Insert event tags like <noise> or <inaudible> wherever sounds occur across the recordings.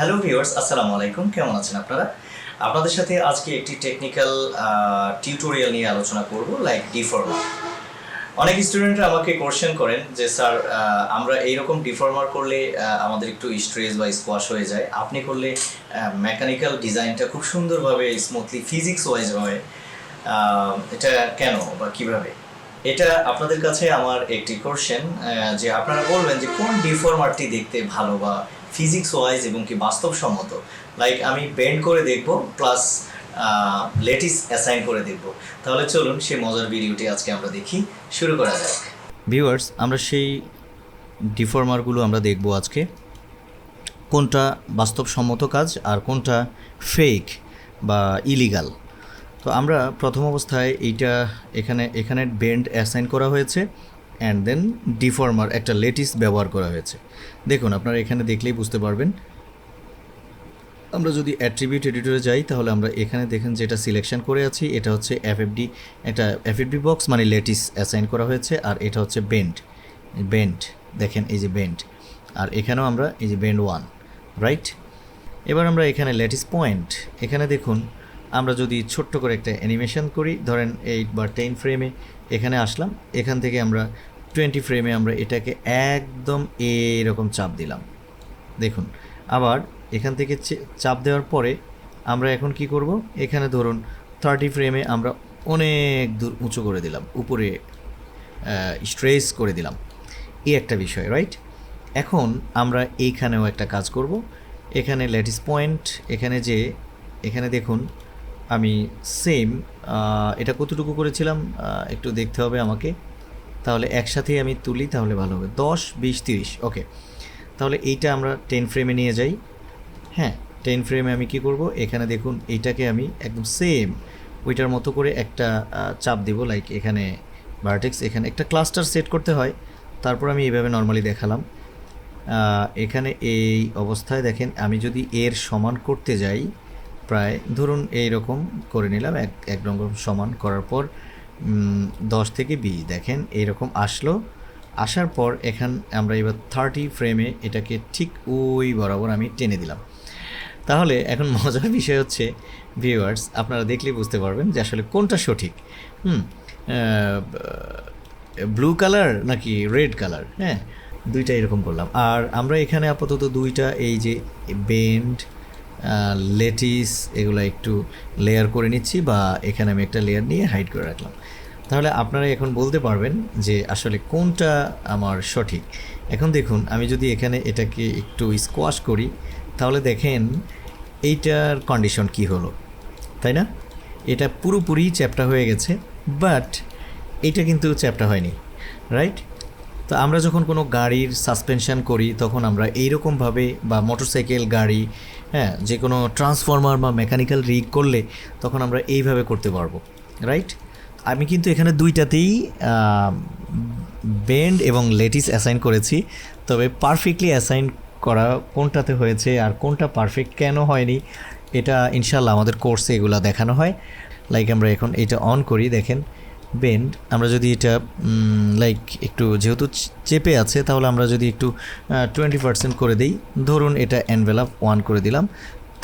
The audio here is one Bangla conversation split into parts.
হ্যালো ভিউয়ার্স আসসালামু আলাইকুম। কেমন আছেন আপনারা? আপনাদের সাথে আজকে একটি টেকনিক্যাল টিউটোরিয়াল নিয়ে আলোচনা করব লাইক ডিফর্মার অনেক স্টুডেন্টরা আমাকে কোশ্চেন করেন যে, স্যার আমরা এইরকম ডিফর্মার করলে আমাদের একটু স্ট্রেস বা স্কোয়াশ হয়ে যায়। আপনি করলে মেকানিক্যাল ডিজাইনটা খুব সুন্দরভাবে স্মুথলি ফিজিক্স ওয়াইজ হয় এটা কেন বা কীভাবে? এটা আপনাদের কাছে আমার একটি কোশ্চেন যে আপনারা বলবেন যে, কোন ডিফর্মারটি দেখতে ভালো বা ফিজিক্স ওয়াইজ এবং কি বাস্তবসম্মত লাইক আমি বেন্ড করে দেখব প্লাস লেটিস অ্যাসাইন করে দেখব। তাহলে চলুন সেই মজার ভিডিওটি আজকে আমরা দেখি। শুরু করা যাক। ভিউয়ার্স আমরা সেই ডিফর্মারগুলো আমরা দেখব আজকে। কোনটা বাস্তবসম্মত কাজ আর কোনটা ফেক বা ইলিগাল তো আমরা প্রথম অবস্থায় এইটা এখানে এখানে বেন্ড অ্যাসাইন করা হয়েছে। অ্যান্ড দেন ডিফর্মার একটা লেটিস ব্যবহার করা হয়েছে। দেখুন, আপনারা এখানে দেখলেই বুঝতে পারবেন। আমরা যদি অ্যাট্রিবিউট এডিটরে যাই, তাহলে আমরা এখানে দেখেন যেটা সিলেকশন করে আছি, এটা হচ্ছে এফএফডি একটা এফএফডি বক্স মানে লেটিস অ্যাসাইন করা হয়েছে, আর এটা হচ্ছে বেন্ড বেন্ড দেখেন এই যে বেন্ড আর এখানেও আমরা এই যে বেন্ড ওয়ান রাইট এবার আমরা এখানে লেটিস পয়েন্ট এখানে দেখুন আমরা যদি ছোট্ট করে একটা অ্যানিমেশন করি, ধরেন এইট বা টেন ফ্রেমে এখানে আসলাম, এখান থেকে আমরা টোয়েন্টি ফ্রেমে আমরা এটাকে একদম এরকম চাপ দিলাম। দেখুন, আবার এখান থেকে চাপ দেওয়ার পরে আমরা এখন কি করব? এখানে ধরুন থার্টি ফ্রেমে আমরা অনেক দূর উঁচু করে দিলাম, উপরে স্ট্রেস করে দিলাম। এই একটা বিষয় রাইট এখন আমরা এইখানেও একটা কাজ করব। এখানে লেটিস পয়েন্ট এখানে যে, এখানে দেখুন আমি সেম এটা কতটুকু করেছিলাম? একটু দেখতে হবে আমাকে। তাহলে একসাথেই আমি তুলি, তাহলে ভালো হবে। দশ, বিশ, তিরিশ ওকে তাহলে এইটা আমরা টেন ফ্রেমে নিয়ে যাই। হ্যাঁ টেন ফ্রেমে আমি কি করব? এখানে দেখুন, এইটাকে আমি একদম সেম ওইটার মতো করে একটা চাপ দিব লাইক এখানে ভার্টেক্স এখানে একটা ক্লাস্টার সেট করতে হয়। তারপর আমি এইভাবে নর্মালি দেখালাম। এখানে এই অবস্থায় দেখেন, আমি যদি এর সমান করতে যাই প্রায় ধরুন এই রকম করে নিলাম, এক এক রকম সমান করার পর দশ থেকে বিশ, দেখেন এইরকম আসলো। আসার পর এখান, আমরা এবার থার্টি ফ্রেমে এটাকে ঠিক ওই বরাবর আমি টেনে দিলাম। তাহলে এখন মজার বিষয় হচ্ছে ভিউয়ার্স আপনারা দেখলেই বুঝতে পারবেন যে আসলে কোনটা সঠিক। হুম ব্লু কালার নাকি রেড কালার হ্যাঁ দুইটা এরকম করলাম। আর আমরা এখানে আপাতত দুইটা, এই যে বেন্ড লেটিস এগুলো একটু লেয়ার করে নিচ্ছি বা এখানে আমি একটা লেয়ার নিয়ে হাইড করে রাখলাম। তাহলে আপনারা এখন বলতে পারবেন যে আসলে কোনটা আমার সঠিক। এখন দেখুন, আমি যদি এখানে এটাকে একটু স্কোয়াশ করি, তাহলে দেখেন এইটার কন্ডিশন কি হলো, তাই না? এটা পুরোপুরি চ্যাপ্টা হয়ে গেছে বাট এইটা কিন্তু চ্যাপ্টা হয়নি রাইট তো আমরা যখন কোনো গাড়ির সাসপেনশন করি, তখন আমরা এইরকমভাবে বা মোটরসাইকেল গাড়ি হ্যাঁ যে কোনো ট্রান্সফর্মার বা মেকানিক্যাল রিগ করলে তখন আমরা এইভাবে করতে পারব রাইট আমি কিন্তু এখানে দুইটাতেই বেন্ড এবং লেটিস অ্যাসাইন করেছি, তবে পারফেক্টলি অ্যাসাইন করা কোনটাতে হয়েছে আর কোনটা পারফেক্ট কেন হয়নি, এটা ইনশাল্লাহ আমাদের কোর্সে এগুলো দেখানো হয়। লাইক আমরা এখন এটা অন করি, দেখেন। বেন্ড আমরা যদি এটা লাইক একটু যেহেতু চেপে আছে, তাহলে আমরা যদি একটু টোয়েন্টি পার্সেন্ট করে দিই। ধরুন এটা অ্যানভেলাপ ওয়ান করে দিলাম।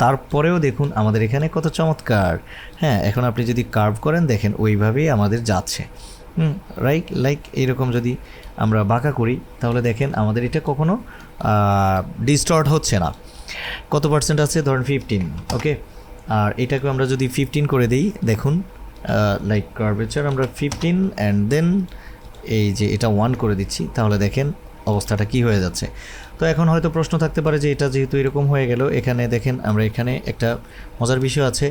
তারপরেও দেখুন আমাদের এখানে কত চমৎকার। হ্যাঁ এখন আপনি যদি কার্ভ করেন, দেখেন ওইভাবেই আমাদের যাচ্ছে। হুম রাইট লাইক এইরকম যদি আমরা বাঁকা করি, তাহলে দেখেন আমাদের এটা কখনো ডিস্টর্ট হচ্ছে না। কত পার্সেন্ট আছে? ধরেন ফিফটিন ওকে আর এটাকে আমরা যদি ফিফটিন করে দিই, দেখুন লাইক কার্ভেচার আমরা ফিফটিন অ্যান্ড দেন এই যে এটা ওয়ান করে দিচ্ছি, তাহলে দেখেন অবস্থাটা কি হয়ে যাচ্ছে। তো এখন হয়তো প্রশ্ন থাকতে পারে যে এটা যেহেতু এরকম হয়ে গেল, এখানে দেখেন আমরা এখানে একটা মজার বিষয় আছে।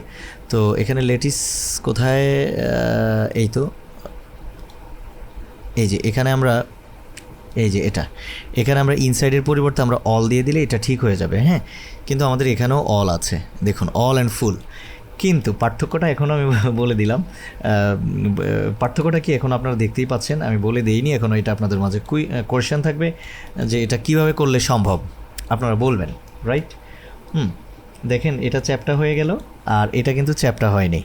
তো এখানে লেটিস কোথায় এই তো, এই যে এখানে আমরা, এই যে এটা, এখানে আমরা ইনসাইডের পরিবর্তে আমরা অল দিয়ে দিলে এটা ঠিক হয়ে যাবে হ্যাঁ? কিন্তু আমাদের এখানেও অল আছে। দেখুন অল অ্যান্ড ফুল কিন্তু পার্থক্যটা এখন আমি <laughs> বলে দিলাম। পার্থক্যটা কি এখন আপনারা দেখতেই পাচ্ছেন, আমি বলে দিইনি, এখন এটা আপনাদের মাঝে কুই কোয়েশ্চেন থাকবে, যে এটা কীভাবে করলে সম্ভব, আপনারা বলবেন রাইট হুম, দেখেন, এটা চ্যাপটা হয়ে গেল, আর এটা কিন্তু চ্যাপটা হয়নি,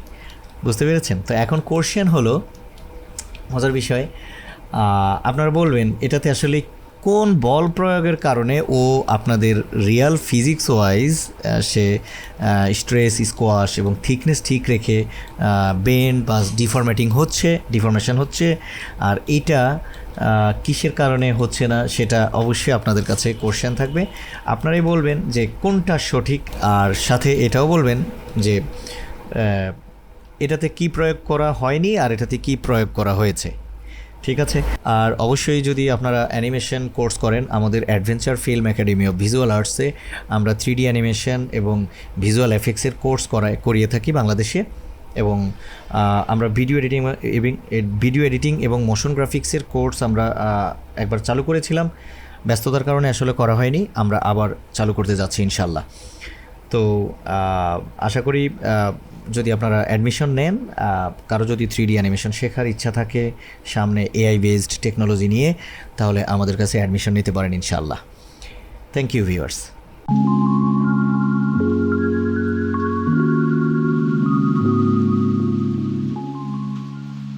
বুঝতে পেরেছেন? তো এখন কোশ্চেন হলো, মজার বিষয় আপনারা বলবেন, এটাতে আসলে কোন বল প্রয়োগের কারণে ও আপনাদের রিয়াল ফিজিক্স ওয়াইজ সে স্ট্রেস স্কোয়াশ এবং থিকনেস ঠিক রেখে বেন্ড বা ডিফরমেটিং হচ্ছে ডিফরমেশন হচ্ছে, আর এটা কিসের কারণে হচ্ছে না সেটা অবশ্যই আপনাদের কাছে কোশ্চেন থাকবে। আপনারাই বলবেন যে কোনটা সঠিক, আর সাথে এটাও বলবেন যে এটাতে কি প্রয়োগ করা হয়নি আর এটাতে কি প্রয়োগ করা হয়েছে। ঠিক আছে? আর অবশ্যই যদি আপনারা অ্যানিমেশন কোর্স করেন, আমাদের adventure film academy of visual আর্টসে আমরা থ্রি ডি অ্যানিমেশন এবং ভিজুয়াল এফেক্টসের কোর্স করায়, করিয়ে থাকি বাংলাদেশে। এবং আমরা ভিডিও এডিটিং এবং ভিডিও এডিটিং এবং মোশন গ্রাফিক্সের কোর্স আমরা একবার চালু করেছিলাম। ব্যস্ততার কারণে আসলে করা হয়নি, আমরা আবার চালু করতে যাচ্ছি ইনশাল্লাহ তো আশা করি যদি আপনারা অ্যাডমিশন নেন কারও যদি থ্রি ডি অ্যানিমেশন শেখার ইচ্ছা থাকে সামনে এআই বেসড টেকনোলজি নিয়ে, তাহলে আমাদের কাছে অ্যাডমিশন নিতে পারেন ইনশাল্লাহ থ্যাংক ইউ ভিউয়ার্স